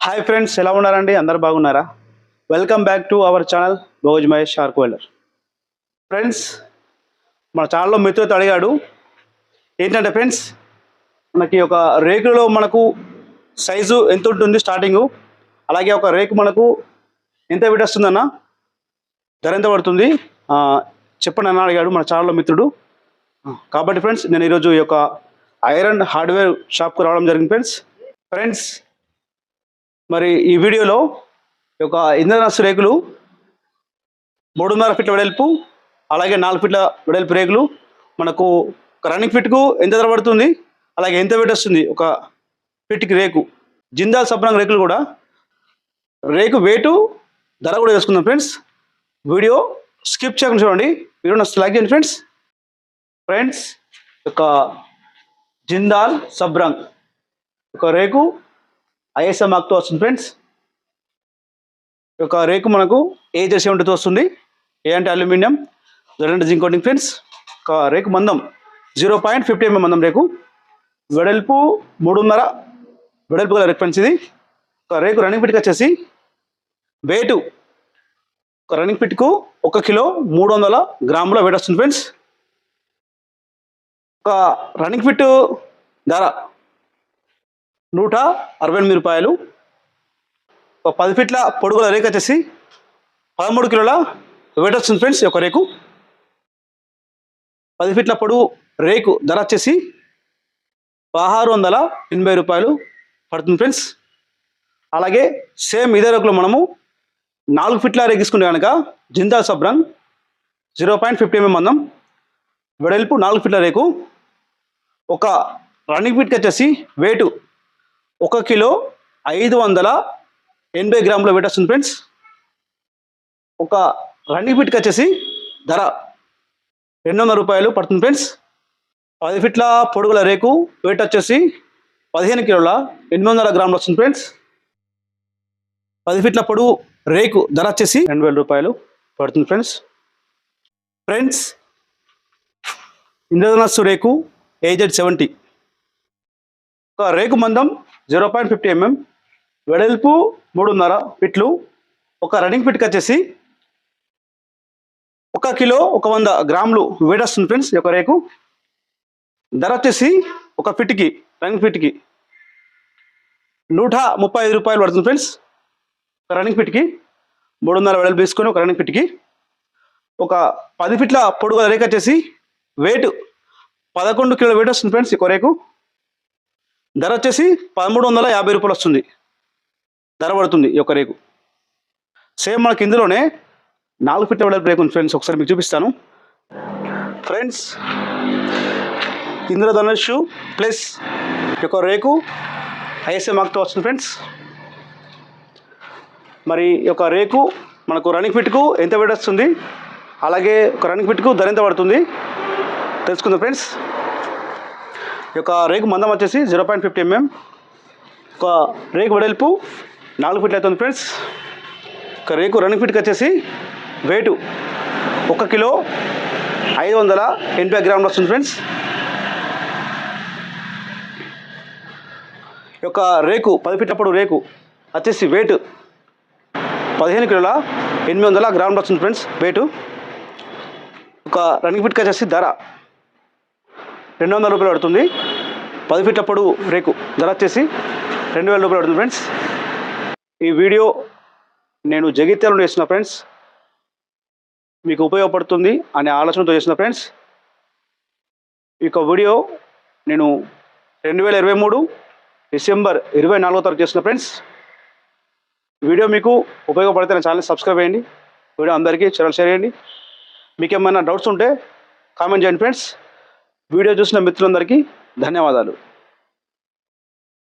Hi friends ఎలా ఉన్నారండి? అందరు బాగున్నారా? Welcome back to our channel Bhoj Mahesh shark వెల్లర్ ఫ్రెండ్స్ మన ఛానల్లో మిత్రులతో అడిగాడు ఏంటంటే ఫ్రెండ్స్ మనకి ఒక రేకులో మనకు సైజు ఎంత ఉంటుంది స్టార్టింగు అలాగే ఒక రేకు మనకు ఎంత వెయిట్ ధర ఎంత పడుతుంది? చెప్పండి అన్న అడిగాడు మన ఛానల్లో మిత్రుడు. కాబట్టి ఫ్రెండ్స్ నేను ఈరోజు ఈ యొక్క ఐరన్ హార్డ్వేర్ షాప్కు రావడం జరిగింది ఫ్రెండ్స్ ఫ్రెండ్స్ మరి ఈ వీడియోలో ఈ యొక్క రేకులు మూడున్నర ఫీట్ల వెడల్పు అలాగే నాలుగు ఫీట్ల వెడల్పు రేకులు మనకు రన్నింగ్ ఫిట్కు ఎంత ధర పడుతుంది అలాగే ఎంత వెయిట్ వస్తుంది ఒక ఫిట్కి రేకు జిందాల్ సబ్రంగ్ రేకులు కూడా. రేకు వెయిటు ధర కూడా వేసుకుందాం ఫ్రెండ్స్ వీడియో స్కిప్ చేయకుండా చూడండి. వీడియో నచ్చి లైక్ చేయండి ఫ్రెండ్స్ ఫ్రెండ్స్ ఒక జిందాల్ సబ్రంగ్ ఒక రేకు ఐఎస్ఎం మార్క్తో వస్తుంది ఫ్రెండ్స్. ఒక రేకు మనకు ఏ జెర్సీ ఉంటుందో వస్తుంది ఏ అంటే అల్యూమినియం. రెండు జింక్ కోటింగ్ ఫ్రెండ్స్. ఒక రేకు మందం. జీరో పాయింట్ ఫిఫ్టీ ఎంఎం మందం రేకు. వెడల్పు మూడున్నర. వెడల్పు గల రేకు ఫ్రెండ్స్ ఇది. ఒక రేకు రన్నింగ్ ఫిట్కి వచ్చేసి వెయిట్ ఒక రన్నింగ్ ఫిట్కు ఒక కిలో మూడు వందల గ్రాముల వెయిట్ వస్తుంది ఫ్రెండ్స్. ఒక రన్నింగ్ ఫిట్ ధర నూట అరవై ఎనిమిది రూపాయలు. ఒక పది ఫీట్ల పొడుగుల రేకు వచ్చేసి పదమూడు కిలోల వెయిట్ వస్తుంది ఫ్రెండ్స్ ఈ యొక్క రేకు. పది ఫీట్ల పొడుగు రేకు ధర వచ్చేసి పదహారు వందల ఎనభై రూపాయలు పడుతుంది ఫ్రెండ్స్. అలాగే సేమ్ ఇదే రేకులో మనము నాలుగు ఫీట్ల రేకు తీసుకుంటే కనుక జిందా సబ్రంగ్ జీరో పాయింట్ ఫిఫ్టీ ఎంఎం మందం. వెడల్పు నాలుగు ఫీట్ల రేకు. ఒక రన్నింగ్ ఫీట్కి వచ్చేసి వెయిట్ ఒక కిలో ఐదు వందల ఎనభై గ్రాముల వెయిట్ వస్తుంది ఫ్రెండ్స్. ఒక రన్నింగ్ ఫీట్కి వచ్చేసి ధర రెండు వందల రూపాయలు పడుతుంది ఫ్రెండ్స్. పది ఫీట్ల పొడుగుల రేకు వెయిట్ వచ్చేసి పదిహేను కిలోల ఎనిమిది వందల గ్రాములు వస్తుంది ఫ్రెండ్స్. పది ఫీట్ల పొడుగు రేకు ధర వచ్చేసి రెండు వేల రూపాయలు పడుతుంది ఫ్రెండ్స్. ఫ్రెండ్స్ ఇంద్రధనస్సు రేకు ఏజెడ్ సెవెంటీ ఒక రేకు మందం జీరో పాయింట్ ఫిఫ్టీ ఎంఎం వెడల్పు మూడున్నర ఫిట్లు ఒక రన్నింగ్ ఫిట్కి వచ్చేసి ఒక కిలో ఒక వంద గ్రాములు వెయిట్ వస్తుంది ఫ్రెండ్స్ ఈ యొక్క రేకు. ధర వచ్చేసి ఒక ఫిట్కి రన్నింగ్ ఫిట్కి నూట ముప్పై ఐదు రూపాయలు పడుతుంది ఫ్రెండ్స్ ఒక రన్నింగ్ ఫిట్కి మూడున్నర వెడల్పు తీసుకొని ఒక రన్నింగ్ ఫిట్కి ఒక పది ఫిట్ల పొడుగు రేఖ వచ్చేసి వెయిట్ పదకొండు కిలో వెయిట్ వస్తుంది ఫ్రెండ్స్ ఈ కొరేకు ధర వచ్చేసి పదమూడు వందల యాభై రూపాయలు వస్తుంది. ధర పడుతుంది ఈ యొక్క రేకు. సేమ్ మనకి ఇందులోనే నాలుగు ఫిట్ల వెడల్పు రేకు ఉంది ఫ్రెండ్స్ ఒకసారి మీకు చూపిస్తాను. ఫ్రెండ్స్ ఇంద్రధనుషు ప్లస్ ఈ యొక్క రేకు ఐఎస్ఏ మార్క్తో వస్తుంది ఫ్రెండ్స్. మరి ఈ యొక్క రేకు మనకు రన్నింగ్ ఫిట్కు ఎంత వెయిట్ వస్తుంది? అలాగే ఒక రన్నింగ్ ఫిట్కు ధర ఎంత పడుతుంది? తెలుసుకుందాం ఫ్రెండ్స్. యొక్క రేకు మందం వచ్చేసి జీరో పాయింట్ ఫిఫ్టీ ఎంఎం. ఒక రేకు వెడల్పు నాలుగు ఫీట్లు అవుతుంది ఫ్రెండ్స్. ఒక రేకు రన్నింగ్ ఫీట్కి వచ్చేసి వెయిట్ ఒక కిలో ఐదు వందల ఎనభై గ్రాములు వస్తుంది ఫ్రెండ్స్. యొక్క రేకు పది ఫీట్లప్పుడు రేకు వచ్చేసి వెయిట్ పదిహేను కిలోల ఎనిమిది వందల గ్రాములు వస్తుంది ఫ్రెండ్స్ వెయిట్ ఒక రన్నింగ్ ఫీట్కి వచ్చేసి ధర రెండు వందల రూపాయలు పడుతుంది. పది ఫీట్ల పొడవు రేకు ధర వచ్చేసి రెండు వేల రూపాయలు పడుతుంది ఫ్రెండ్స్. ఈ వీడియో నేను జగిత్యాల నుండి చేసిన ఫ్రెండ్స్. మీకు ఉపయోగపడుతుంది అనే ఆలోచనతో చేసిన ఫ్రెండ్స్. ఈ యొక్క వీడియో నేను రెండు వేల ఇరవై మూడు డిసెంబర్ ఇరవై నాలుగో తారీఖు చేసిన ఫ్రెండ్స్. వీడియో మీకు ఉపయోగపడితే నా ఛానల్ సబ్స్క్రైబ్ చేయండి. వీడియో అందరికీ ఛానల్ షేర్ చేయండి. మీకు ఏమైనా డౌట్స్ ఉంటే కామెంట్ చేయండి ఫ్రెండ్స్. వీడియో చూసిన మిత్రులందరికీ ధన్యవాదాలు.